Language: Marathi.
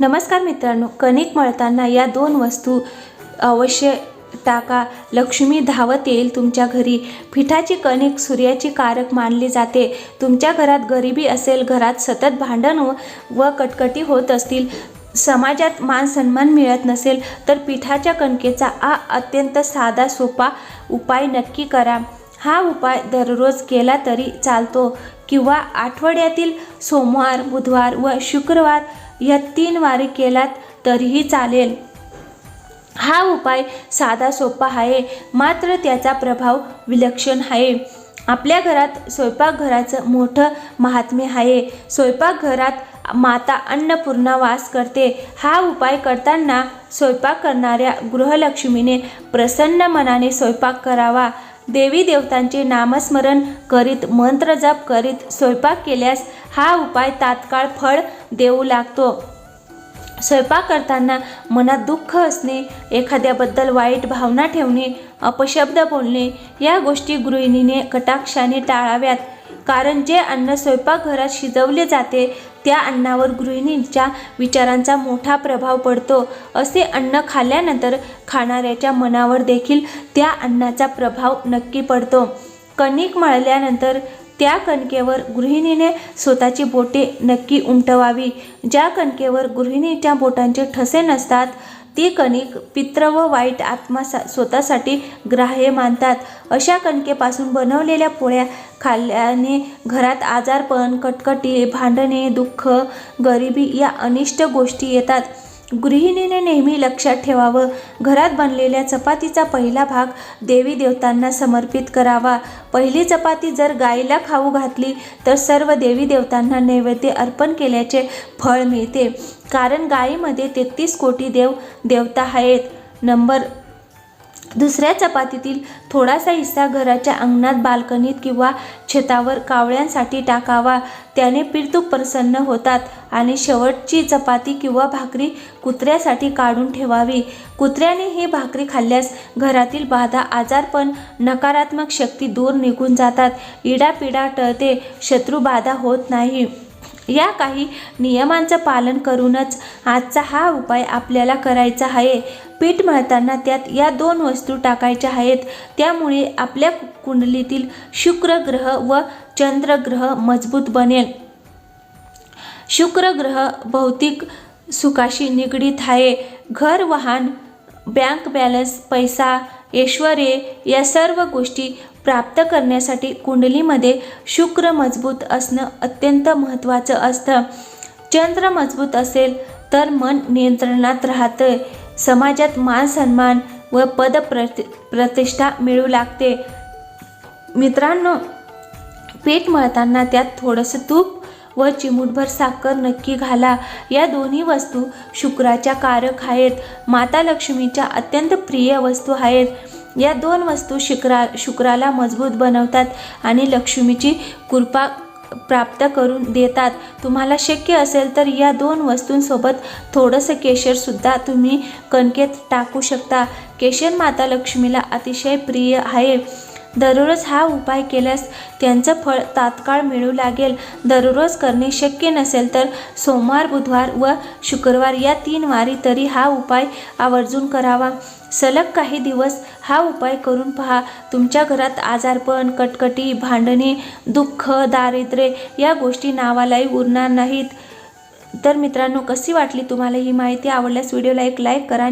नमस्कार मित्रांनो कणिक मळताना या दोन वस्तू अवश्य टाका. लक्ष्मी धावत येईल तुमच्या घरी. पिठाची कणिक सूर्याची कारक मानली जाते. तुमच्या घरात गरिबी असेल घरात सतत भांडण व- कटकटी होत असतील समाजात मान सन्मान मिळत नसेल तर पिठाच्या कणकेचा हा अत्यंत साधा सोपा उपाय नक्की करा. हा उपाय दररोज केला तरी चालतो. किंवा आठवड्यातील सोमवार बुधवार व शुक्रवार या तीन वारी केलात तरीही चालेल. हा उपाय साधा सोपा आहे मात्र त्याचा प्रभाव विलक्षण आहे. आपल्या घरात स्वयंपाकघराचं मोठं महात्म्य आहे. स्वयंपाकघरात माता अन्नपूर्णा वास करते. हा उपाय करताना स्वयंपाक करणाऱ्या गृहलक्ष्मीने प्रसन्न मनाने स्वयंपाक करावा. देवी देवतांचे नामस्मरण करीत मंत्र जप करीत स्वयंपाक केल्यास हा उपाय तात्काळ फळ देऊ लागतो. स्वयंपाक करताना मनात दुःख असणे एखाद्याबद्दल वाईट भावना ठेवणे अपशब्द बोलणे या गोष्टी गृहिणीने कटाक्षाने टाळाव्यात. कारण जे अन्न स्वयंपाकघरात शिजवले जाते त्या अन्नावर गृहिणीच्या विचारांचा मोठा प्रभाव पडतो. असे अन्न खाल्ल्यानंतर खाणाऱ्याच्या मनावर देखील त्या अन्नाचा प्रभाव नक्की पडतो. कणिक मळल्यानंतर त्या कणकेवर गृहिणीने स्वतःची बोटे नक्की उमटवावी. ज्या कणकेवर गृहिणीच्या बोटांचे ठसे नसतात ती कणिक पित्र व वाईट आत्मा सा स्वतःसाठी ग्राह्य मानतात. अशा कणकेपासून बनवलेल्या पोळ्या खाल्ल्याने घरात आजारपण कटकटी भांडणे दुःख गरिबी या अनिष्ट गोष्टी येतात. गृहिणीने नेहमी लक्षात ठेवावं. घरात बनलेल्या चपातीचा पहिला भाग देवी देवतांना समर्पित करावा. पहिली चपाती जर गाईला खाऊ घातली तर सर्व देवी देवतांना नैवेद्य अर्पण केल्याचे फळ मिळते. कारण गायीमध्ये तेहतीस कोटी देव देवता आहेत. नंबर दुसऱ्या चपातीतील थोडासा हिस्सा घराच्या अंगणात बाल्कनीत किंवा छतावर कावळ्यांसाठी टाकावा. त्याने पितृ प्रसन्न होतात आणि शेवटची चपाती किंवा भाकरी कुत्र्यासाठी काढून ठेवावी. कुत्र्याने ही भाकरी खाल्ल्यास घरातील बाधा आजारपण नकारात्मक शक्ती दूर निघून जातात. इडापिडा टळते शत्रू बाधा होत नाही. या काही नियमांचं पालन करूनच आजचा हा उपाय आपल्याला करायचा आहे. पीठ मळताना त्यात या दोन वस्तू टाकायच्या आहेत. त्यामुळे आपल्या कुंडलीतील शुक्र ग्रह व चंद्र ग्रह मजबूत बनेल. शुक्र ग्रह भौतिक सुखाशी निगडीत आहे. घर वाहन बँक बॅलन्स पैसा ऐश्वरे या सर्व गोष्टी प्राप्त करण्यासाठी कुंडलीमध्ये शुक्र मजबूत असणं अत्यंत महत्त्वाचं असतं. चंद्र मजबूत असेल तर मन नियंत्रणात राहतं समाजात मान सन्मान व पद प्रति प्रतिष्ठा मिळू लागते. मित्रांनो पीठ मळताना त्यात थोडंसं तूप व चिमूटभर साखर नक्की घाला. या दोन्ही वस्तू शुक्राच्या कारक आहेत. माता लक्ष्मीच्या अत्यंत प्रिय वस्तू आहेत. या दोन वस्तू शुक्रा शुक्राला मजबूत बनवतात आणि लक्ष्मीची कृपा प्राप्त करून देतात. तुम्हाला शक्य असेल तर या दोन वस्तूंसोबत थोडंसं केशरसुद्धा तुम्ही कणकेत टाकू शकता. केशर माता लक्ष्मीला अतिशय प्रिय आहे. दररोज हा उपाय केल्यास त्यांचं फळ तात्काळ मिळू लागेल. दररोज करणे शक्य नसेल तर सोमवार बुधवार व शुक्रवार या तीन वारी तरी हा उपाय आवर्जून करावा. सलग काही दिवस हा उपाय करून पहा. तुमच्या घरात आजारपण कटकटी भांडणे दुःख दारिद्र्य या गोष्टी नावालाही उरणार नाहीत. तर मित्रांनो कशी वाटली तुम्हाला ही माहिती? आवडल्यास व्हिडिओला एक लाईक करा